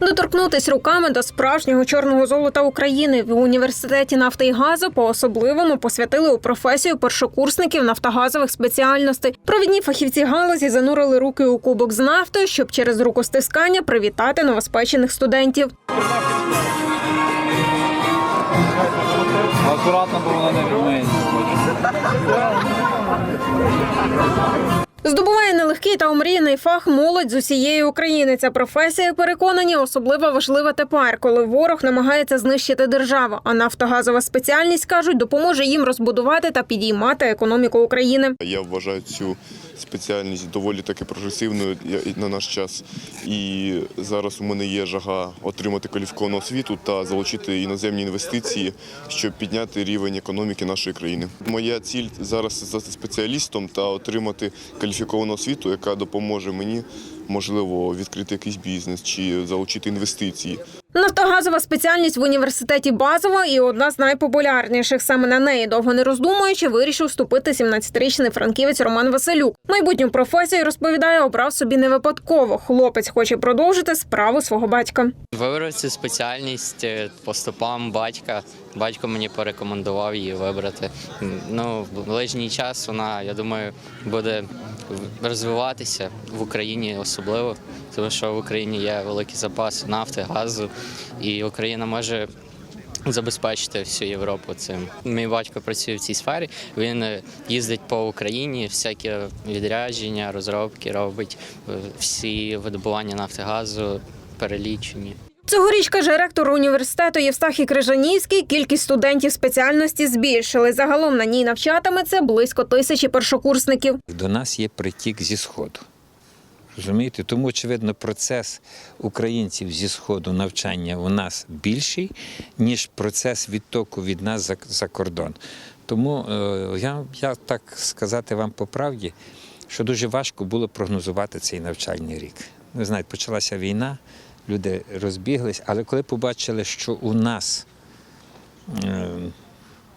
Доторкнутись руками до справжнього чорного золота України в університеті нафти і газу по особливому посвятили у професію першокурсників нафтогазових спеціальностей. Провідні фахівці галузі занурили руки у кубок з нафтою, щоб через рукостискання привітати новоспечених студентів. Акуратно, бо вона не. Здобуває нелегкий та омріяний фах молодь з усієї України. Ця професія, переконані, особливо важлива тепер, коли ворог намагається знищити державу. А нафтогазова спеціальність кажуть, допоможе їм розбудувати та підіймати економіку України. Я вважаю цю спеціальність доволі таки прогресивною на наш час. І зараз у мене є жага отримати кваліфіковану освіту та залучити іноземні інвестиції, щоб підняти рівень економіки нашої країни. Моя ціль зараз стати спеціалістом та отримати кваліфіковану освіту, яка допоможе мені, можливо, відкрити якийсь бізнес чи залучити інвестиції. Нафтогазова спеціальність в університеті базова і одна з найпопулярніших. Саме на неї довго не роздумуючи, вирішив вступити 17-річний франківець Роман Василюк. Майбутню професію розповідає, обрав собі не випадково. Хлопець хоче продовжити справу свого батька. Вибрав цю спеціальність е, по стопам батька. Батько мені порекомендував її вибрати. Ну, в ближній час вона, я думаю, буде розвиватися в Україні особливо, тому що в Україні є великий запас нафти, газу, і Україна може забезпечити всю Європу цим. Мій батько працює в цій сфері. Він їздить по Україні, всякі відрядження, розробки робить, е, всі видобування нафти газу перелічені. Цьогоріч, каже ректор університету Євстахій Крижанівський, кількість студентів спеціальності збільшили. Загалом на ній навчатиметься близько тисячі першокурсників. До нас є притік зі Сходу. Розумієте? Тому, очевидно, процес українців зі Сходу навчання у нас більший, ніж процес відтоку від нас за, за кордон. Тому е, я, я так сказати вам по правді, що дуже важко було прогнозувати цей навчальний рік. Ви знаєте, почалася війна, люди розбіглись, але коли побачили, що у нас е,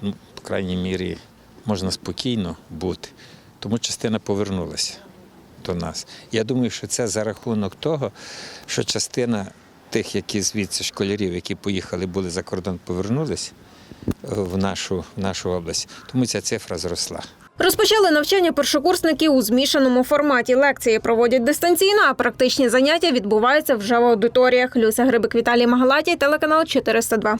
ну, по крайній мірі, можна спокійно бути, тому частина повернулася до нас. Я думаю, що це за рахунок того, що частина тих, які звідси школярів, які поїхали, були за кордон, повернулись е, в нашу, в нашу область. Тому ця цифра зросла. Розпочали навчання першокурсників у змішаному форматі. Лекції проводять дистанційно, а практичні заняття відбуваються вже в аудиторіях. Люся Грибик Віталій Магалатій, телеканал 402.